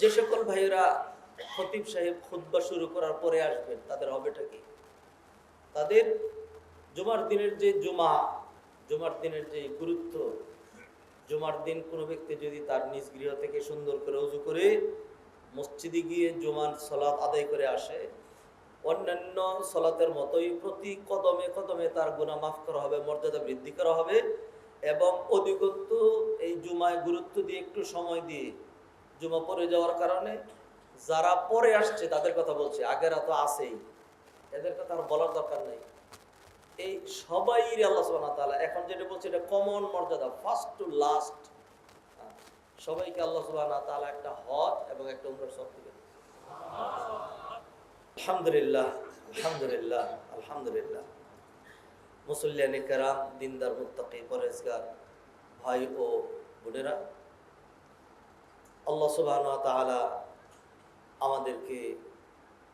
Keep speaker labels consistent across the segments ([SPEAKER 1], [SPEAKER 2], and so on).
[SPEAKER 1] যে সকল ভাইয়েরা খতিব সাহেব খুদ্া শুরু করার পরে আসবেন, তাদের হবেটা কি? তাদের জুমার দিনের যে জুমা, জুমার দিনের যে গুরুত্ব, জুমার দিন কোনো ব্যক্তি যদি তার নিজ গৃহ থেকে সুন্দর করে উজু করে মসজিদে গিয়ে জুমার সলাৎ আদায় করে আসে, অন্যান্য সলাতের মতোই প্রতি কদমে কদমে তার গুণা মাফ করা হবে, মর্যাদা বৃদ্ধি করা হবে এবং অধিকন্ত এই জুমায় গুরুত্ব দিয়ে একটু সময় দিয়ে জুমা পরে যাওয়ার কারণে যারা পরে আসছে তাদের কথা বলছে, আগেরা তো আছেই। এদের কথা আর বলার দরকার নেই। এই সবাই আল্লাহ তাআলা এখন যেটা বলছে এটা কমন মর্যাদা ফার্স্ট টু লাস্ট সবাইকে আল্লাহ তাআলা একটা হজ এবং একটা উমরার সব দিবেন। আলহামদুলিল্লাহ আলহামদুলিল্লাহ আলহামদুলিল্লাহ। মুসল্লিয়ানি কেরাম, দিনদার, মুত্তাকি পরেজগার ভাই ও বোনেরা আল্লাহ সুবহানাহু ওয়া তাআলা আমাদেরকে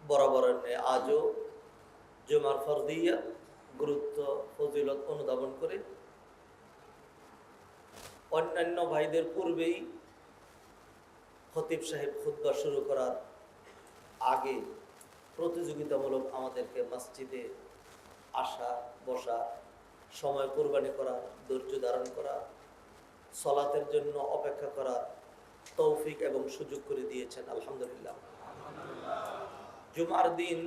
[SPEAKER 1] বরাবরের আজও জুমার ফরদিয়া গুরুত্ব, ফজিলত অনুধাবন করে অন্যান্য ভাইদের পূর্বেই খতিব সাহেব খুদ্া শুরু করার আগে প্রতিযোগিতামূলক আমাদেরকে মসজিদে আসা, বসা, সময় কোরবানি করা, ধৈর্য ধারণ করা, সলাতের জন্য অপেক্ষা করা তৌফিক এবং সুযোগ করে দিয়েছেন, আলহামদুলিল্লাহ। জুমার দিন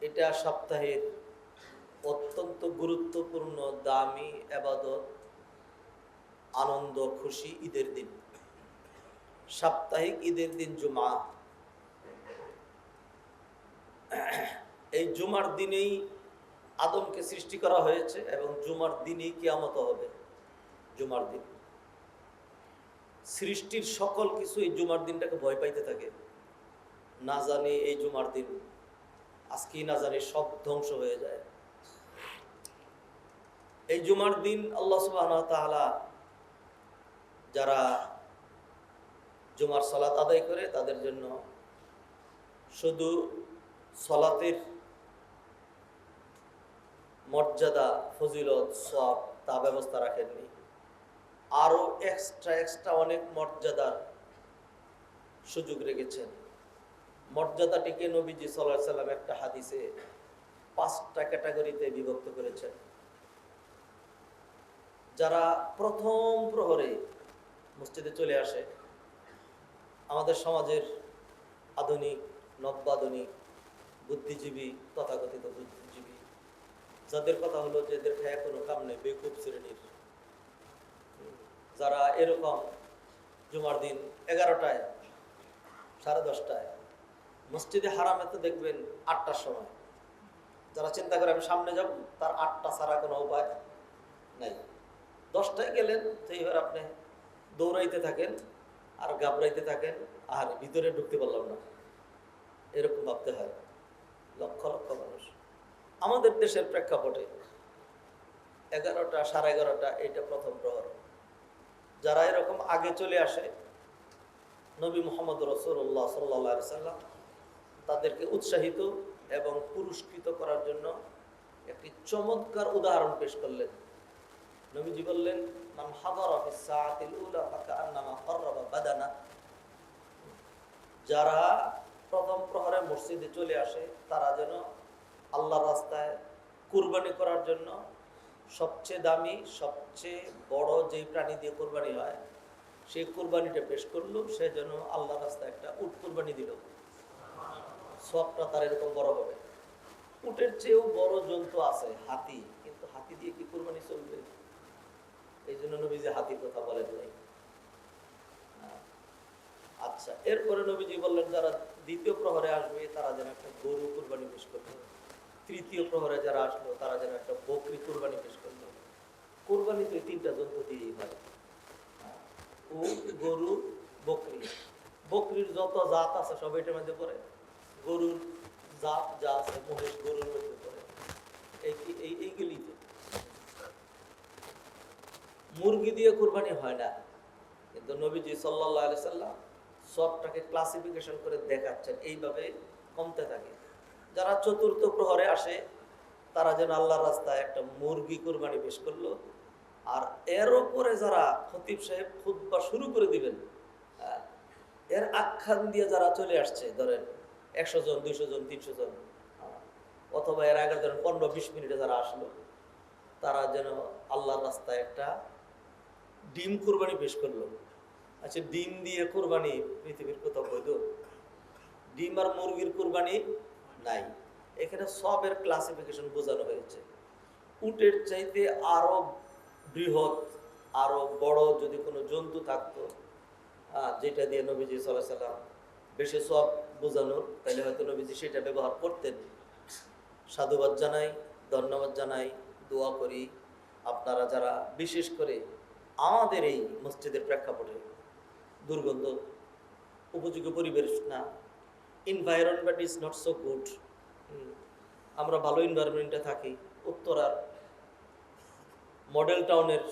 [SPEAKER 1] এটা সপ্তাহের অত্যন্ত গুরুত্বপূর্ণ, দামি আবাদত, আনন্দ, খুশি ঈদের দিন। সাপ্তাহিক ঈদের দিন জুমা। এই জুমার দিনেই আদমকে সৃষ্টি করা হয়েছে এবং জুমার দিনেই কিয়ামত হবে। জুমার দিন। সৃষ্টির সকল কিছু এই জুমার দিনটাকে ভয় পাইতে থাকে। না জানি এই জুমার দিন আজকেই না জানি সব ধ্বংস হয়ে যায়। এই জুমার দিন আল্লাহ সুবাহ যারা জুমার সলাত আদায় করে, তাদের জন্য শুধু সলাতের মর্যাদা, ফজিলত সব তা ব্যবস্থা রাখেননি। আরও এক্সট্রা এক্সট্রা অনেক মর্যাদার সুযোগ রেখেছেন। মর্যাদাটিকে নবীজি সাল্লাহ সাল্লাম একটা হাদিসে পাঁচটা ক্যাটাগরিতে বিভক্ত করেছেন। যারা প্রথম প্রহরে মসজিদে চলে আসে, আমাদের সমাজের আধুনিক নব্যাধুনিক বুদ্ধিজীবী, তথাকথিত বুদ্ধিজীবী, যাদের কথা হলো যে খায় কোনো কাম নেই, বেকুব শ্রেণির যারা এরকম জুমার দিন এগারোটায়, সাড়ে দশটায়, মসজিদে হারামে তো দেখবেন আটটার সময়। যারা চিন্তা করে আমি সামনে যাব, তার আটটা ছাড়া কোনো উপায় নাই। দশটায় গেলেন, তো এইবার আপনি দৌড়াইতে থাকেন আর গাবড়াইতে থাকেন, আর ভিতরে ঢুকতে পারলাম না। এরকম ভাবতে হয়, লক্ষ লক্ষ মানুষ। আমাদের দেশের প্রেক্ষাপটে এগারোটা, সাড়ে এগারোটা, এইটা প্রথম প্রহর। যারা এরকম আগে চলে আসে, নবী মোহাম্মদ রসুল্লাহ সাল্লা সাল্লাম তাদেরকে উৎসাহিত এবং পুরস্কৃত করার জন্য একটি চমৎকার উদাহরণ পেশ করলেন। নবীজি বললেন বাদানা। যারা প্রথম প্রহরে মসজিদে চলে আসে, তারা যেন আল্লাহ রাস্তায় কুরবানি করার জন্য সবচেয়ে দামি, সবচেয়ে বড় যেই প্রাণী দিয়ে কোরবানি হয় সেই কোরবানিটা পেশ করল, সে যেন আল্লাহ রাস্তায় একটা উট কোরবানি দিল। সবটা তার এরকম বড় হবে। উটের চেয়েও বড় জন্তু আছে, হাতি। কিন্তু হাতি দিয়ে কি কোরবানি চলবে? এই জন্য নবীজি হাতির কথা বলেন নাই। আচ্ছা এরপরে নবীজি বললেন, যারা দ্বিতীয় প্রহরে আসবে, তারা যেন একটা গরু কোরবানি পেশ করল তৃতীয় প্রহরে যারা আসলো, তারা যেন একটা বকরি কোরবানি পেশ করল। কোরবানি তো এই তিনটা জন্তু দিয়েই হয়। গরু, বকরি। বকরির যত জাত আছে, সব এটার মধ্যে পড়ে? গরুর জাত যা আছে, মহিষ গরুর মধ্যে পড়ে। এই কি- এই, এইগুলি মুরগি দিয়ে কোরবানি হয় না। কিন্তু নবীজি সাল্লাহ আলি সাল্লাম সবটাকে ক্লাসিফিকেশন করে দেখাচ্ছেন। এইভাবে কমতে থাকে। যারা চতুর্থ প্রহরে আসে, তারা যেন আল্লাহর রাস্তায় একটা মুরগি কোরবানি পেশ করল। আর এর ওপরে যারা খতিব সাহেব খুদ্া শুরু করে দিবেন এর আখ্যান দিয়ে যারা চলে আসছে, ধরেন একশো জন, দুইশো জন, তিনশো জন অথবা এর আগে ধরেন পনেরো, বিশ মিনিটে যারা আসলো, তারা যেন আল্লাহর রাস্তায় একটা ডিম কোরবানি পেশ করল। আচ্ছা ডিম দিয়ে কোরবানি পৃথিবীর কোথাও বৈধ? ডিম আর মুরগির কোরবানি নাই। এখানে সবের ক্লাসিফিকেশন বোঝানো হয়েছে। উটের চাইতে আরও বৃহৎ, আরও বড় যদি কোনো জন্তু থাকতো যেটা দিয়ে নবীজি সাল্লাহ বেশি সব বোঝানোর তাহলে হয়তো নবীজি সেটা ব্যবহার করতেন। সাধুবাদ জানাই, ধন্যবাদ জানাই, দোয়া করি আপনারা যারা, বিশেষ করে আমাদের এই মসজিদের প্রেক্ষাপটে দুর্গন্ধ, উপযোগী পরিবেশ না environment is not so good আমরা ভালো এনভায়রনমেন্টে থাকি। উত্তরার মডেল টাউনের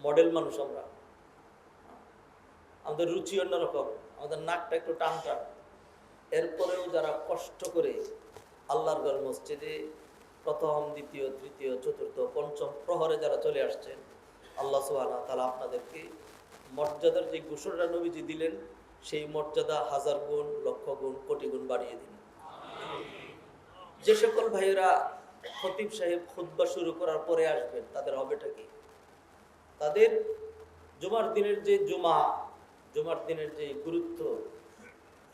[SPEAKER 1] মডেল মানুষ আমরা। আমাদের রুচি অন্যরকম, আমাদের নাকটা একটু টান টান এরপরেও যারা কষ্ট করে আল্লাহর ঘর মসজিদে প্রথম, দ্বিতীয়, তৃতীয়, চতুর্থ, পঞ্চম প্রহরে যারা চলে আসছেন, আল্লাহ ওয়া তাআলা আপনাদেরকে মর্যাদার যে ঘোষণা নবীজি দিলেন সেই মর্যাদা হাজার গুণ, লক্ষ গুণ, কোটি গুণ বাড়িয়ে দিন যে সকল ভাইয়েরা খতিব সাহেব খুতবা শুরু করার পরে আসবেন, তাদের হবেটা কি? তাদের জুমার দিনের যে জুমা, জুমার দিনের যে গুরুত্ব,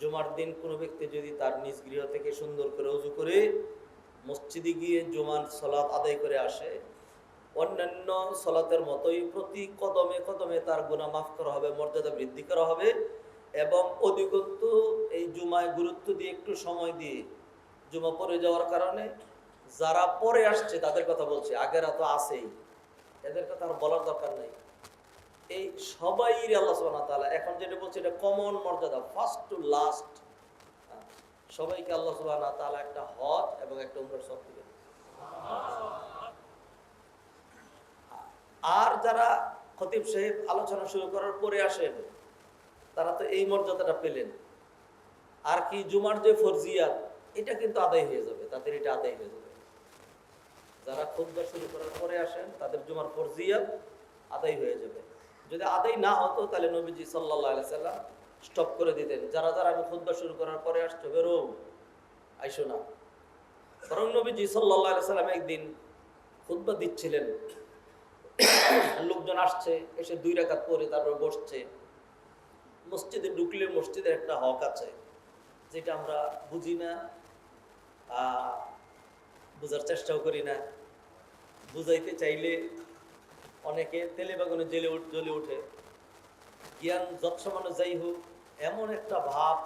[SPEAKER 1] জুমার দিন কোনো ব্যক্তি যদি তার নিজ গৃহ থেকে সুন্দর করে উজু করে মসজিদে গিয়ে জুমার সলাৎ আদায় করে আসে, অন্যান্য সলাতের মতোই প্রতি কদমে কদমে তার গুণা মাফ করা হবে, মর্যাদা বৃদ্ধি করা হবে এবং অধিকত্ব এই জুমায় গুরুত্ব দিয়ে একটু সময় দিয়ে জুমা পরে যাওয়ার কারণে যারা পরে আসছে তাদের কথা বলছে, আগেরা তো আছেই। এদের কথা আর বলার দরকার নেই। এই সবাই আল্লাহ তাআলা, এখন যেটা বলছে এটা কমন মর্যাদা ফার্স্ট টু লাস্ট সবাইকে আল্লাহ তাআলা একটা হজ এবং একটা উমরার সব আর যারা খতিব সাহেব আলোচনা শুরু করার পরে আসেন তারা তো এই মর্যাদাটা পেলেন। আর কি জুমার যে ফরজিয়াত, এটা কিন্তু আদায় হয়ে যাবে, তাদের এটা আদায় হয়ে যাবে। যারা খুদ্া শুরু করার পরে আসেন, তাদের জুমার ফরজিয়াত আদায় হয়ে যাবে। যদি আদায় না হতো, তাহলে নবীজি সাল্লাহ সাল্লাম স্টপ করে দিতেন। যারা যারা আমি খুদ্া শুরু করার পরে আসছো বেরো আইসো না। বরং নবীজি সাল্লাহ সাল্লাম একদিন খুদ্া দিচ্ছিলেন। লোকজন আসছে, এসে দুই রাকাত পরে তারপর বসছে। মসজিদে ঢুকলে মসজিদের একটা হক আছে যেটা আমরা বুঝি না বোঝার চেষ্টাও করি না। বুঝাইতে চাইলে অনেকে তেলে বাগানে জেলে জ্বলে ওঠে। জ্ঞান যৎসমানে যাই হোক এমন একটা ভাব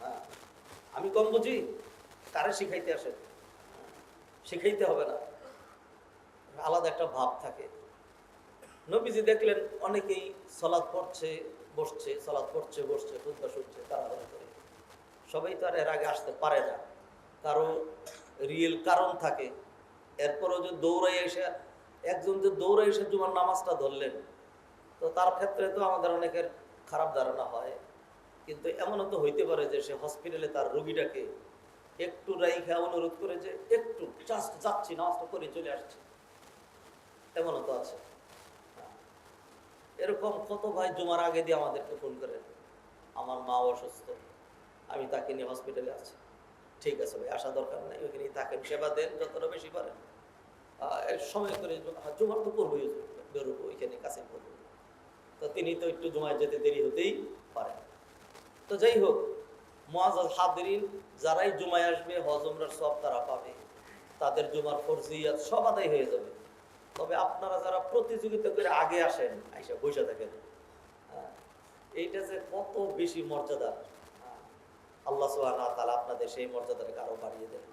[SPEAKER 1] হ্যাঁ, আমি কম বুঝি কারে শিখাইতে আসে? শিখাইতে হবে না। আলাদা একটা ভাব থাকে। নবীজি দেখলেন অনেকেই সলাদ পড়ছে বসছে, সলাদ পড়ছে, বসছে, খুদ্া শুনছে তাড়াহুড়ো করে। সবাই তো আর এর আগে আসতে পারে না। কারও রিয়েল কারণ থাকে। এরপরও যে দৌড়াই এসে, একজন যে দৌড়াই এসে জুমার নামাজটা ধরলেন, তো তার ক্ষেত্রে তো আমাদের অনেকের খারাপ ধারণা হয়। কিন্তু এমনও তো হইতে পারে যে সে হসপিটালে তার রুগীটাকে একটু রাইখা অনুরোধ করে যে একটু জাস্ট যাচ্ছি, নামাজটা করে চলে আসছি। এমনও তো আছে। এরকম কত ভাই জুমার আগে দিয়ে আমাদেরকে ফোন করে? আমার মা অসুস্থ আমি তাকে নিয়ে হসপিটালে আছি। ঠিক আছে ভাই আসা দরকার নাই ওইখানে থাকেন সেবা দেন যতটা বেশি পারেন। সময় করে হ্যাঁ, জুমার তো করবোই বেরোবো ওইখানে কাছে করব তো তিনি তো একটু জুমায় যেতে দেরি হতেই পারেন তো যাই হোক মহাজ হাদিরিন যারাই জুমায় আসবে হজমরার সব তারা পাবে। তাদের জুমার ফরজিয়াত সব আদায় হয়ে যাবে। তবে আপনারা যারা প্রতিযোগিতা করে আগে আসেন আইসা বৈশা থাকেন। হ্যাঁ, এইটা যে কত বেশি মর্যাদা। হ্যাঁ, আল্লাহ সুবহানাহু ওয়া আপনাদের সেই মর্যাদাটাকে আরও বাড়িয়ে দেন।